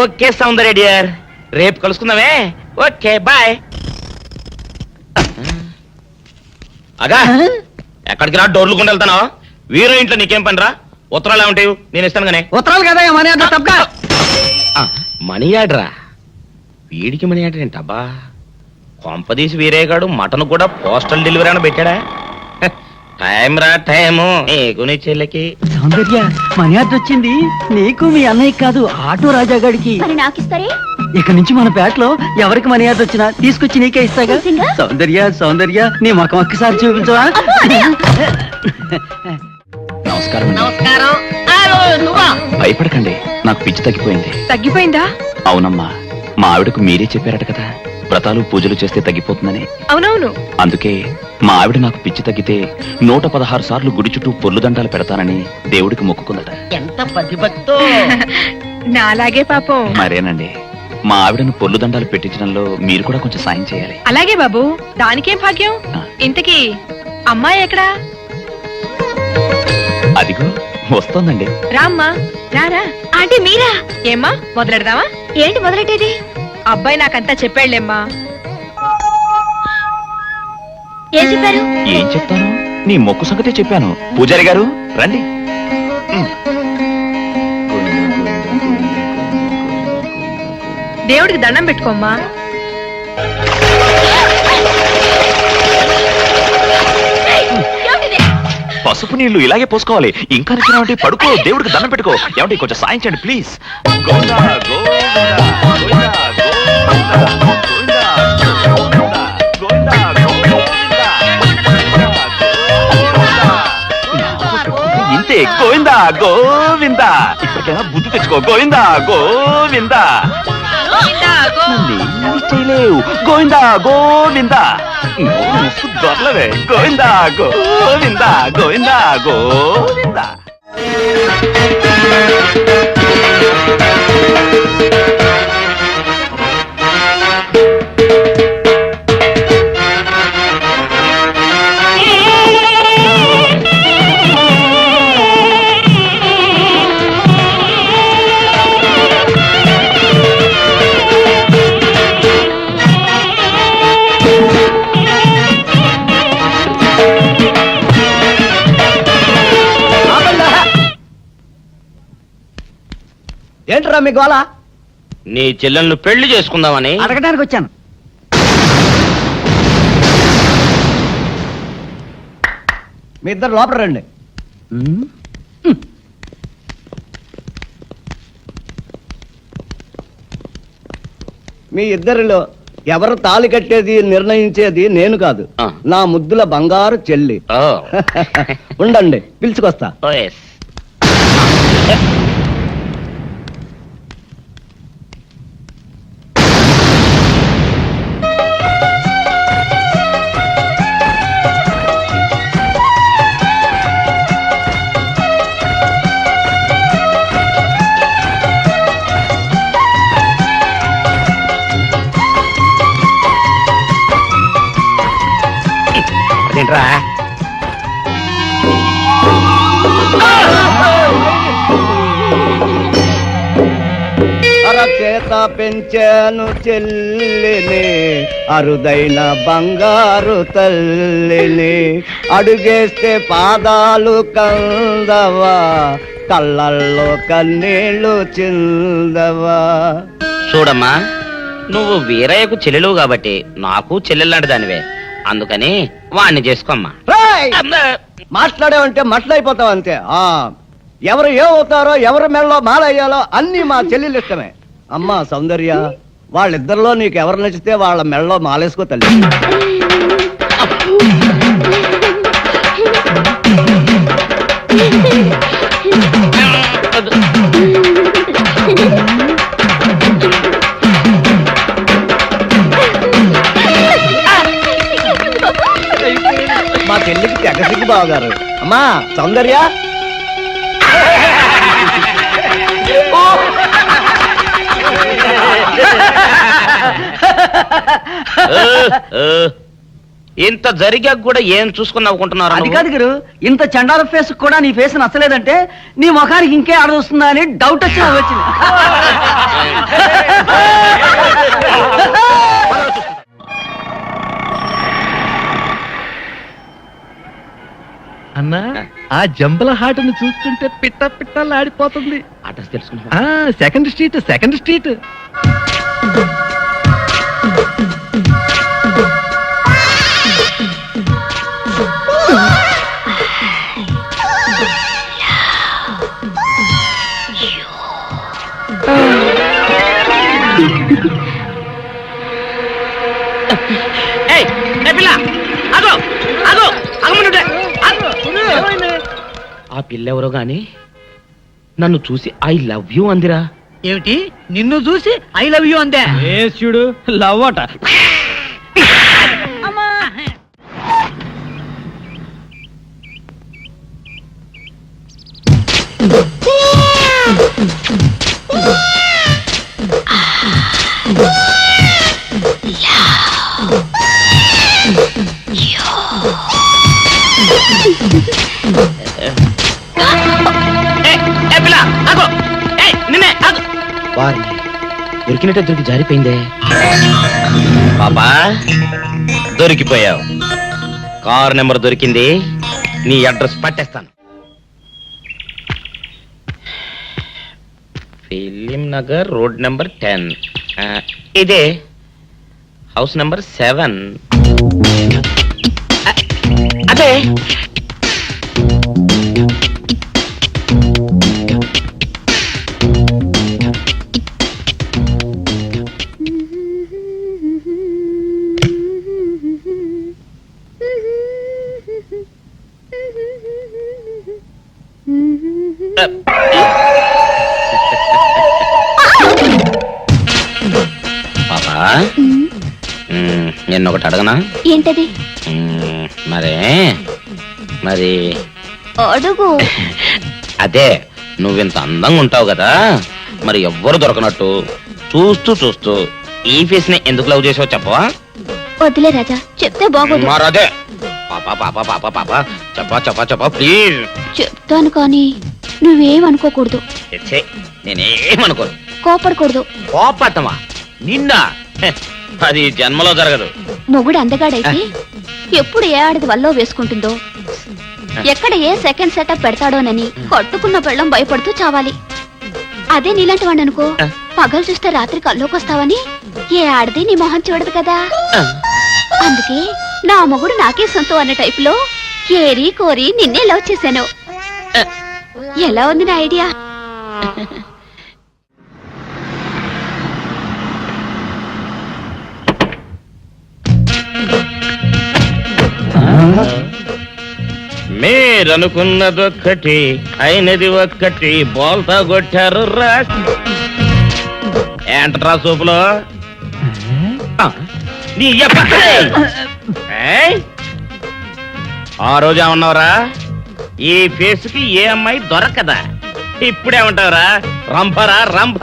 Okay సౌందర్య dear. రేపు కలుసుకుందామే. Okay bye. అగా ఎక్కడికి రా? డోర్లు కొండ వెళ్తాను వీరో ఇంట్లో నీకేం పని రా ఉత్తరాలు ఏమంటాయి నేను ఇస్తాను కానీ. ఉత్తరాలు కదా మనీ అంటే తప్ప మనీ ఆర్డరా? వీడికి మనీ ఆర్డర్ ఏంటబ్బా? కొంపదీసి వీరేగాడు మటన్ కూడా పోస్టల్ డెలివరీ అని పెట్టాడా? టైం రా టైము. నీకు నీ చెల్లెకి? సౌందర్య మనీ ఆర్డర్ వచ్చింది. నీకు మీ అన్నయ్య కాదు ఆటో రాజా మరి నాకిస్తారే? ఇక నుంచి మన పేటలో ఎవరికి మనీ ఆర్డర్ వచ్చినా తీసుకొచ్చి నీకే ఇస్తాగా. నిజంగా? సౌందర్య సౌందర్య నీ ముఖం ఒక్కసారి చూపించవా అబ్బో, అన్నయ్య! నమస్కారం. అండి. నమస్కారం నువ్వా? భయపడకండి నాకు పిచ్చి తగ్గిపోయింది. తగ్గిపోయిందా? అవునమ్మా మా ఆవిడకు మీరే చెప్పారట కదా వ్రతాలు పూజలు చేస్తే తగ్గిపోతుందని. అవునవును. అందుకే మా ఆవిడ నాకు పిచ్చి తగ్గితే నూట పదహారు సార్లు గుడి చుట్టూ పొర్లు దండాలు పెడతానని దేవుడికి మొక్కుకుందట. ఎంత పతిభక్తో నాలాగే పాపం. మరేనండి మా ఆవిడను పొర్లు దండాలు పెట్టించడంలో మీరు కూడా కొంచెం సాయం చేయాలి. అలాగే బాబు దానికేం భాగ్యం? ఇంతకీ అమ్మాయి ఎక్కడా? అదిగో వస్తోందండి. రామ్మా రారా. అంటే మీరా? ఏమ్మా మొదలెడదామా? ఏంటి మొదలెట్టేది? అబ్బాయి నాకంతా చెప్పాడులేమ్మా. ఏం చెప్పారు? ఏం చెప్తాను? నీ మొక్కు సంగతే చెప్పాను. పూజారి గారు రండి. దేవుడికి దండం పెట్టుకోమ్మా? పసుపు నీళ్ళు ఇలాగే పోసుకోవాలి. ఇంకా నచ్చినావంటే పడుకో దేవుడికి దండం పెట్టుకో. ఏమంటే కొంచెం సాయం చేయండి ప్లీజ్. గోవిందా, గోవిందా, గోవిందా, గోవిందా, గోవిందా. గోవిందా. ఇప్పటికైనా బుద్ధి తెచ్చుకో. గోవిందా గోవిందా. చేయలేవు. గోవిందా గోవిందా. దొరలవే. గోవిందా గోవిందా గోవిందా గోవిందా. ఏంట్రా మీ గోళ నీ చెల్లెళ్ళు పెళ్ళి చేసుకుందామని అడగడానికి వచ్చాను. మీ ఇద్దరు లోపల రండి. మీ ఇద్దరిలో ఎవరు తాళి కట్టేది నిర్ణయించేది నేను కాదు. నా ముద్దుల బంగారు చెల్లి. ఉండండి పిలుచుకొస్తా. అదేంట్రా అరచేత పెంచాను చెల్లిని అరుదైన బంగారు తల్లిని. అడుగేస్తే పాదాలు కందవా కళ్ళల్లో కన్నీళ్ళు చిందవా. చూడమ్మా నువ్వు వీరయ్యకు చెల్లెలు కాబట్టి నాకు చెల్లెల్లాంటి దానివే అందుకని వాణ్ణి చేసుకోమ్మా! మాట్లాడావంటే మట్లయిపోతావు అంతే. ఆ ఎవరు ఏమవుతారో ఎవరి మెళ్ళలో మాలయ్యాలో అన్ని మా చెల్లెలు ఇష్టమే. అమ్మా సౌందర్య వాళ్ళిద్దరిలో నీకు ఎవరు నచ్చితే వాళ్ళ మెళ్ళలో మాలేసుకో తల్లి. చెల్లికి తెగ సిగ్గు బావగారు. అమ్మా సౌందర్య. ఇంత జరిగాక కూడా ఏం చూసుకుని నవ్వుకుంటున్నారు అది కాదు గురు. ఇంత చండాల ఫేస్ కూడా నీ ఫేస్ నచ్చలేదంటే నీ ముఖానికి ఇంకే ఆడదొస్తుందా అని డౌట్ వచ్చి వచ్చింది. అన్నా ఆ. జంబల హాటను చూస్తుంటే పిట్ట పిట్టలాడిపోతుంది. అడ్రస్ తెలుసుకున్నా ఆ సెకండ్ స్ట్రీట్ సెకండ్ స్ట్రీట్ ఏయ్, ఏ పిల్ల, ఆగు, ఆగు, ఆ పిల్ల ఎవరో గాని నన్ను చూసి ఐ లవ్ యూ అందిరా. ఏమిటి? నిన్ను చూసి ఐ లవ్ యూ అందే? చూడు లవ్ అట. దొరికినట్టే దొరికి జారిపోయిందే. పాపా దొరికిపోయావు. కార్ నెంబర్ దొరికింది నీ address పట్టేస్తాను. Film Nagar road number ten. ఇదే హౌస్ నెంబర్ సెవెన్. అదే ఒకటి అడగనా? ఏంటది? మ్మ్, మరే మరి అడుగు. అదే నువ్వింత అందంగా ఉంటావు కదా మరి ఎవ్వరు దొరకనట్టు చూస్తూ చూస్తూ ఈ ఫేస్ని ఎందుకు లవ్ చేసావు చెప్పవా? వదిలే రాజా చెప్తే బాగోదు. మరదే పాప పాప పాప పాప. చెప్పా చెప్పా చెప్పా ప్లీజ్ చెప్తాను కానీ నువ్వేమనుకోకూడదు. నేనేమనుకోను. కోపడకూడదు. కోపట్టమా నిన్న. అది జన్మలో జరగదు. మొగుడు అందగాడైతే ఎప్పుడు ఏ ఆడది వల్లో వేసుకుంటుందో? ఎక్కడ ఏ సెకండ్ సెటప్ పెడతాడోనని కట్టుకున్న పెళ్ళం భయపడుతూ చావాలి. అదే నీలాంటి వాడిని అనుకో పగలు చూస్తే రాత్రి కల్లోకొస్తావని ఏ ఆడది నీ మొహం చూడదు కదా? అందుకే నా మొగుడు నాకే సొంతం అన్న టైపులో ఏరి కోరి నిన్నే లవ్ చేశాను. ఎలా ఉంది నా ఐడియా? మీరనుకున్నది ఒక్కటి అయినది ఒక్కటి బోల్తా కొట్టారు రా ఏంటరా సూపులో ఆ, నీ ఆ రోజు ఏమన్నావురా ఈ ఫేస్కి ఏ అమ్మాయి దొరకదా ఇప్పుడేమంటావురా రంభరా రంభ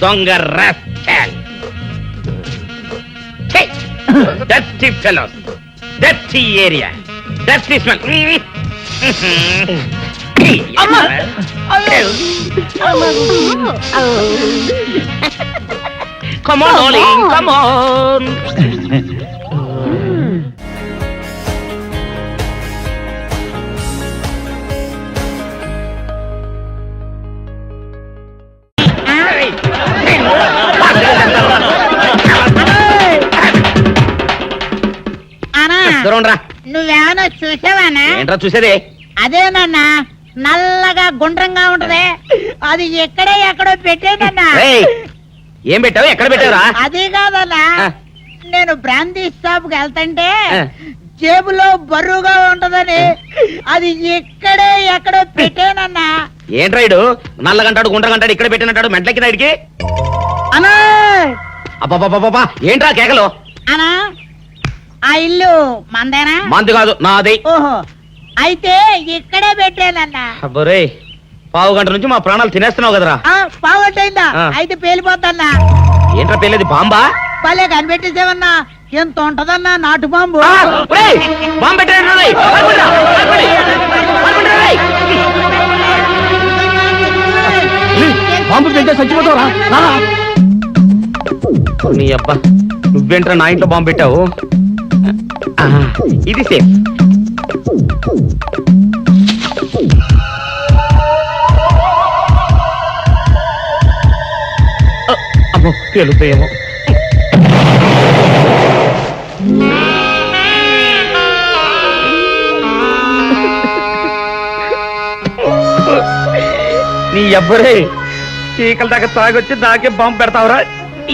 దొంగ rascal. ఛీ! Dirty. Dirty area. Dirty smell. Come on, darling. Come on. అనా దూరం రా. నువ్వేమైనా చూసావానా? ఏంట్రా చూసేది? అదేనన్నా నల్లగా గుండ్రంగా ఉంటది. అది ఎక్కడే ఎక్కడో పెట్టేనన్నా. ఏయ్, ఏం పెట్టావు? ఎక్కడ పెట్టావురా? అది కాదన్నా ఆ. నేను బ్రాందీ షాప్కి వెళ్తుంటే ఆ. జేబులో బరువుగా ఉంటదని అది ఎక్కడే ఎక్కడో పెట్టానన్నా. ఏంట్రా ఇడు? నల్లగంటాడు గుండ్రగంటాడు ఇక్కడ పెట్టినట్టాడు మెంట్లకి ఇడికి అనా అబ్బాబాబాబా ఏంట్రా కేకలు? అనా ఆ ఇల్లు మందేనా? మంది కాదు నాది. ఓహో. అయితే ఇక్కడే పెట్టానన్నా పావు గంట నుంచి మా ప్రాణాలు తినేస్తున్నావు కదరా. ఆ, పావుగంట అయిందా? ఆ. అయితే పేలిపోతాన్నా ఏంట్రా పెళ్ళేది బాంబా? భలే కనిపెట్టేసేవన్నా. ఎంత ఉంటదన్నా నాటు బాంబు? ఆ, ఒరేయ్, బాంబు పెట్టాడు తింటే చచ్చిపోతావరా. నీ అబ్బా నువ్వేంట్రా నా ఇంట్లో బాంబు పెట్టావు? ఇది సేఫ్. అమ్మో పేలుతాయేమో. నీ అబ్బరే చీకల దాకా తాగొచ్చి నాకే బాంబు పెడతావురా?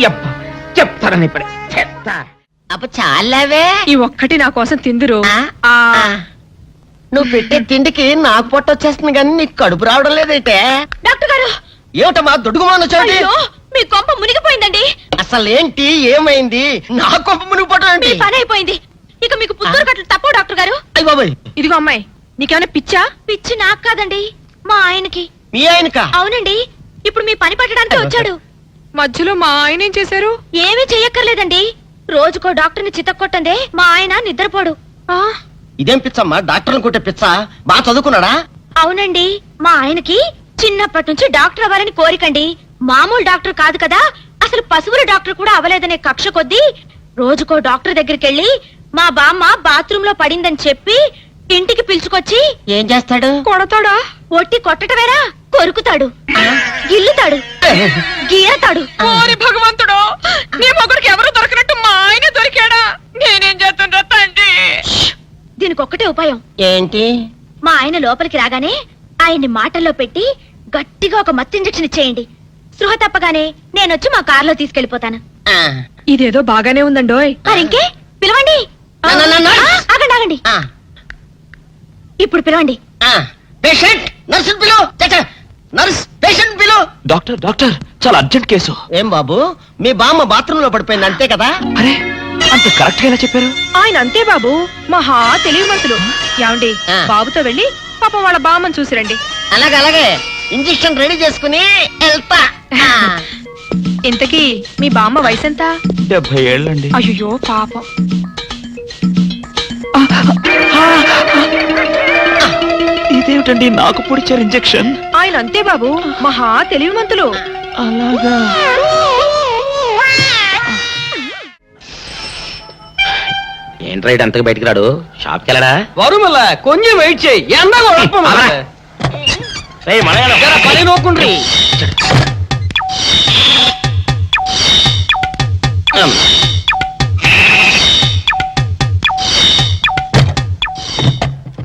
అబ్బా చెప్తారని ఇప్పుడే చెప్తా. అప్ప చాలావే. ఈ ఒక్కటి నా కోసం తిందురు. ఆ? నువ్వు పెట్టే తిండికి నాకు పొట్ట వచ్చేస్తుంది కానీ నీకు కడుపు రావడం లేదేంటే? డాక్టర్ గారు! ఏమిటమ్మా దొడుగుమాన చోటి అయ్యో మీ కొంప మునిగిపోయిందండి. అసలు ఏంటి ఏమైంది? నా కొంప మునిగిపోవడం మీ ఏంటి పని అయిపోయింది. ఇక మీకు పుత్తూరు కట్టలు తప్పవు డాక్టర్ గారు. అయ్య బాబాయ్. ఇదిగో అమ్మాయి నీకేమైనా పిచ్చా? పిచ్చి నాకు కాదండి మా ఆయనకి. మీ ఆయనక? అవునండి ఇప్పుడు మీ పని పట్టడానికి వచ్చాడు. మధ్యలో మా ఆయన ఏం చేశారు? ఏమీ చెయ్యక్కర్లేదండి. రోజుకో డాక్టర్ని చితక్కొట్టందే మా ఆయన నిద్రపోడు. ఆ? ఇదేం పిచ్చమ్మా? డాక్టర్ని కొట్టే పిచ్చ? బాగా చదువుకున్నాడా? అవునండి మా ఆయనకి చిన్నప్పటి నుంచి డాక్టర్ అవ్వాలని కోరికండి. మామూలు డాక్టర్ కాదు కదా అసలు పశువుల డాక్టర్ కూడా అవ్వలేదనే కక్ష కొద్దీ రోజుకో డాక్టర్ దగ్గరికి వెళ్ళి మా బామ్మ బాత్రూమ్లో పడిందని చెప్పి ఇంటికి పిలుచుకొచ్చి ఏం చేస్తాడు? కొడతాడా? ఒట్టి కొట్టటమేరా? కొరుకుతాడు. గిల్లుతాడు. గీరతాడు. ఓరి భగవంతుడు నీ మొగుడికి ఎవరు దొరకనట్టు మా ఆయన దొరికాడా? నేనేం చేస్తుండ్రా తండ్రి? దీనికి ఒక్కటే ఉపాయం. ఏంటి? మా ఆయన లోపలికి రాగానే ఆయన్ని మాటల్లో పెట్టి గట్టిగా ఒక మత్తు ఇంజెక్షన్ ఇచ్చేయండి. స్పృహ తప్పగానే నేనొచ్చి మా కారులో తీసుకెళ్ళిపోతాను ఇదేదో బాగానే ఉందండోయ్. మరింకే పిలవండి. ఆగండి ఆగండి. ఇప్పుడు పిలవండి. ఆ. పేషెంట్ నర్సు పిలు. నర్స్ పేషెంట్ పిలు. డాక్టర్ డాక్టర్ చాలా అర్జెంట్ కేసు. ఏం బాబు మీ బామ్మ బాత్రూమ్లో పడిపోయింది అంతే కదా? అరే అంత కరెక్ట్గా ఎలా చెప్పారు? ఆయన అంతే బాబు మహా తెలివి మనసులు ఏమండి. బాబుతో వెళ్ళి పాపం వాళ్ళ బామ్మని చూసిరండి అలాగే అలాగే. ఇంజెక్షన్ రెడీ చేసుకుని వెళ్తా. ఆ. ఇంతకీ మీ బామ్మ వయసు ఎంత డెబ్బై ఏళ్ళండి. అయ్యో పాపం. ఇదేమిటండి నాకు పొడిచారు ఇంజెక్షన్? ఆయన అంతే బాబు మహా తెలివి మంతులు అలాగా ఏంట్రా ఇటు అంతకు బయటికి రాడు? షాప్కి వెళ్ళడా? వరుమల కొంచెం వెయిట్ చేయి. ఎండ అలా. రేయ్, మనగాడు. పని నోకుండ్రి ఉమ్.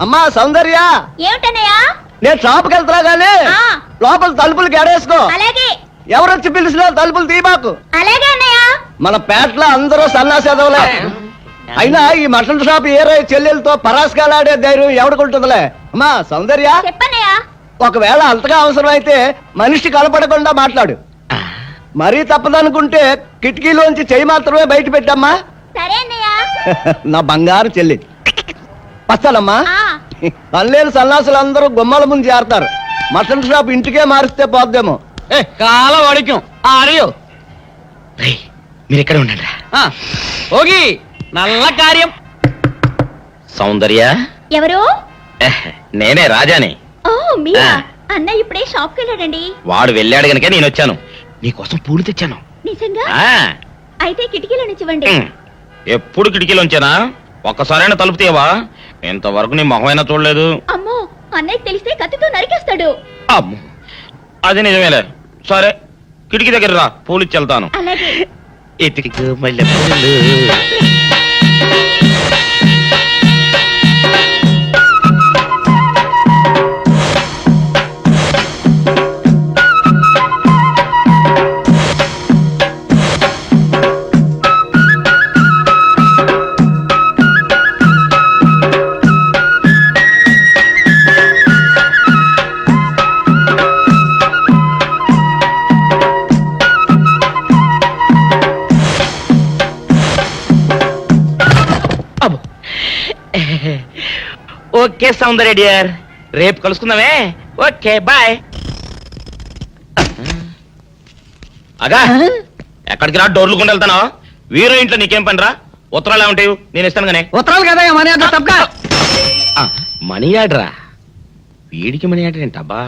అమ్మా సౌందర్య! ఏమిటన్నయ్యా? నేను షాప్కి వెళ్తున్నా గానీ. లోపల తలుపులు గడేసుకో. అలాగే. ఎవరొచ్చి పిలిచినా తలుపులు తీబాకు అలాగే అన్నయ్య. మన పేటలో అందరూ సన్నాసేదవలే. అయినా ఈ మటన్ షాప్ ఏరే చెల్లెలతో పరాస్కాలాడే ధైర్యం ఎవడుకుంటుందిలే? అమ్మా సౌందర్య! ఒకవేళ అంతగా అవసరమైతే మనిషి కనపడకుండా మాట్లాడు. మరీ తప్పదనుకుంటే కిటికీలోంచి చెయ్యి మాత్రమే బయట పెట్టమ్మా. సరే అన్నయ్య. నా బంగారు చెల్లి. వస్తానమ్మా. పనిలేని సన్నాసులు అందరూ గుమ్మల ముందు చేరతారు. మటన్ షాప్ ఇంటికే మారిస్తే పోద్దేమో. ఏ కాలం రేయ్, మీరు ఇక్కడే ఉండండి. ఓగి నల్ల కార్యం. సౌందర్య? ఎవరు? నేనే రాజాని. అన్నయ్య ఇప్పుడే షాప్కి వెళ్ళాడండి వాడు వెళ్ళాడు గనుక నేను వచ్చాను. నీకోసం పూలు తెచ్చాను. నిజంగా? ఆ, అయితే కిటికీలో నుంచి ఇవ్వండి. ఉమ్. ఎప్పుడు కిటికీలోంచేనా? ఒక్కసారైనా తలుపు తీయవా? ఇంతవరకు నీ మొహమైనా చూడలేదు. అమ్మో అన్నయ్య తెలిస్తే కత్తితో నరికేస్తాడు. అమ్మో అది నిజమేలే. సరే కిటికీ దగ్గర రా పూలు ఇచ్చి వెళ్తాను అలాగే. ఎతికి మల్లె పూలు ఓకే సౌందర్య డియర్. రేపు కలుసుకుందామే. Okay bye. అగా ఎక్కడికి రా? డోర్లు కొండ వెళ్తానా. వీరో ఇంట్లో నీకేం పని రా ఉత్తరాలు ఉంటాయి నేను ఇస్తాను కానీ. ఉత్తరాలు కదా మనీ అంత తప్ప మనీ ఆర్డరా? వీడికి మనీ ఆర్డర్ ఏంటబ్బా?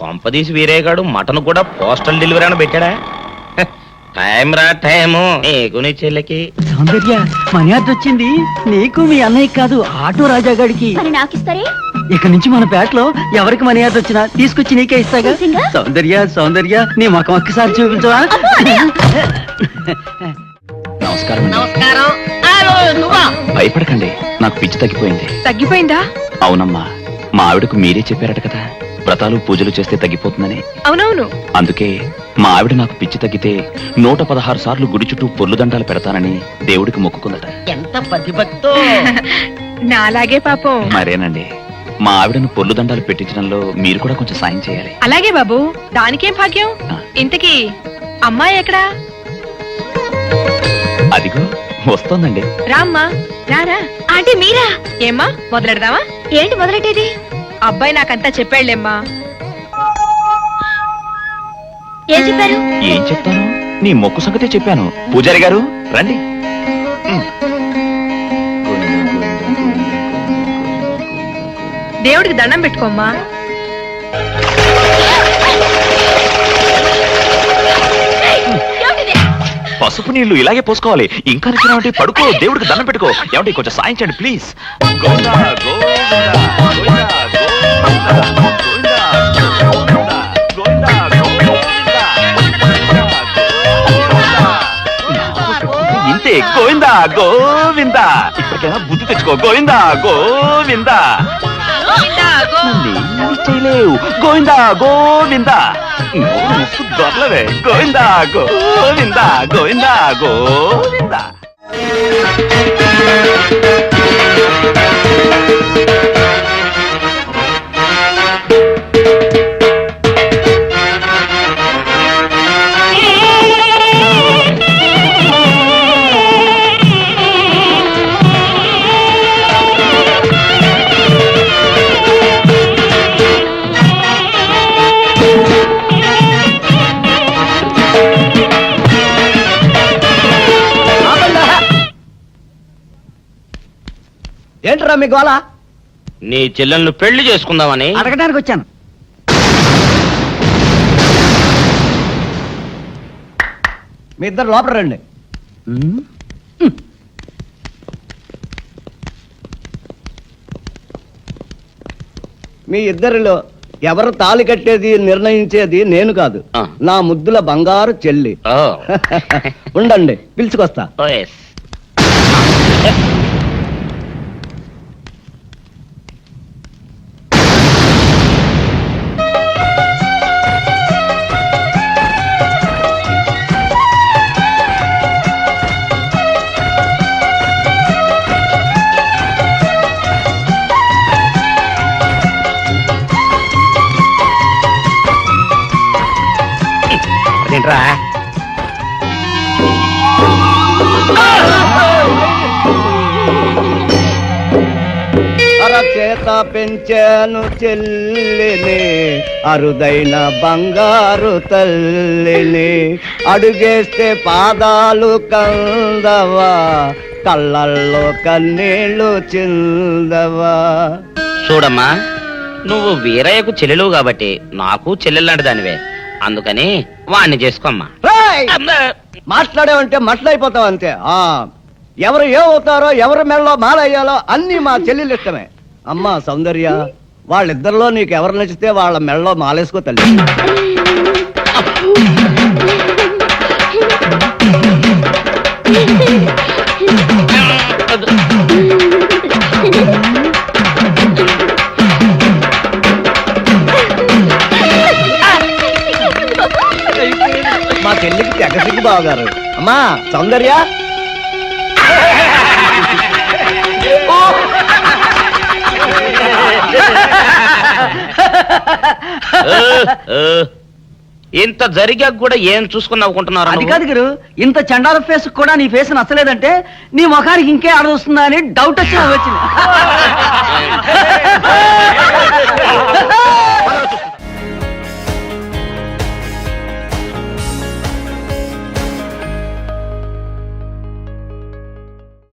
కొంపదీసి వీరేగాడు మటన్ కూడా పోస్టల్ డెలివరీ అని పెట్టాడా? టైం రా టైము. నీకు నీ చెల్లెకి? సౌందర్య మనీ ఆర్డర్ వచ్చింది. నీకు మీ అన్నయ్య కాదు ఆటో రాజా గారికి మరి నాకిస్తారే? ఇక నుంచి మన పేటలో ఎవరికి మనీ ఆర్డర్ వచ్చినా తీసుకొచ్చి నీకే ఇస్తాగా. నిజంగా? సౌందర్య సౌందర్య నీ ముఖం ఒక్కసారి చూపించవా? నమస్కారం. నువ్వా? భయపడకండి నాకు పిచ్చి తగ్గిపోయింది. తగ్గిపోయిందా? అవునమ్మా మా ఆవిడకు మీరే చెప్పారట కదా. వ్రతాలు పూజలు చేస్తే తగ్గిపోతుందని? అవునవును. అందుకే మా ఆవిడ నాకు పిచ్చి తగ్గితే నూట పదహారు సార్లు గుడి చుట్టూ పొర్లు దండాలు పెడతానని దేవుడికి మొక్కుకుందట. ఎంత నాలాగే పాపం. మరేనండి మా ఆవిడను పొర్లు దండాలు పెట్టించడంలో మీరు కూడా కొంచెం సాయం చేయాలి. అలాగే బాబు దానికేం భాగ్యం? ఆ. ఇంతకీ అమ్మాయి ఎక్కడా? అదిగో వస్తోందండి. రామ్మా రారా. ఆంటీ మీరా? ఏమ్మా మొదలెడదామా? ఏంటి మొదలెట్టేది? అబ్బాయి నాకంతా చెప్పాడులేమ్మా. ఏం చెప్పారు? ఏం చెప్తాను నీ మొక్కు సంగతే చెప్పాను. పూజారి గారు రండి. దేవుడికి దండం పెట్టుకోమ్మా? పసుపు నీళ్ళు ఇలాగే పోసుకోవాలి. ఇంకా నచ్చినావంటే పడుకో దేవుడికి దండం పెట్టుకో. ఏమంటే కొంచెం సాయం చేయండి ప్లీజ్. గోవిందా, గోవిందా, గోవిందా, గోవిందా, ఇంతే గోవిందా గోవిందా. ఇప్పటికైనా బుద్ధి తెచ్చుకో. గోవిందా గోవిందా. నన్నేమీ చేయలేవు. గోవిందా గోవిందా. ముక్కు దొరలవే. గోవిందా గోవిందా గోవిందా గోవిందా. ఏంట్రా మీ గోళ నీ చెల్లెళ్ళు పెళ్ళి చేసుకుందామని. అడగడానికి వచ్చాను. మీ ఇద్దరు లోపల రండి. మీ ఇద్దరిలో ఎవరు తాళి కట్టేది నిర్ణయించేది నేను కాదు. నా ముద్దుల బంగారు చెల్లి. ఉండండి పిలుచుకొస్తా. పెంచాను చెల్లిని అరుదైన బంగారు తల్లిని. అడుగేస్తే పాదాలు కందవా కళ్ళల్లో కన్నీళ్ళు చిందవా. చూడమ్మా నువ్వు వీరయ్యకు చెల్లెలు కాబట్టి నాకు చెల్లెల్లాంటి దానివే. అందుకని వాణ్ణి చేసుకోమ్మా! మాట్లాడావంటే మట్లయిపోతావు అంతే. ఆ ఎవరు ఏమవుతారో ఎవరి మెడలో మాలయ్యాలో అన్ని మా చెల్లెలు ఇష్టమే. అమ్మా సౌందర్య వాళ్ళిద్దరిలో నీకు ఎవరు నచ్చితే వాళ్ళ మెడలో మాలేసుకో తల్లి. మా చెల్లికి తెగసిగ్గు బావగారు. అమ్మా సౌందర్య. ఇంత జరిగా కూడా ఏం చూసుకుని నవ్వుకుంటున్నారు అది కాదు గురు. ఇంత చండాల ఫేస్ కూడా నీ ఫేస్ నచ్చలేదంటే నీ ముఖానికి ఇంకే ఆడొస్తుందా అని డౌట్ వచ్చి వచ్చింది.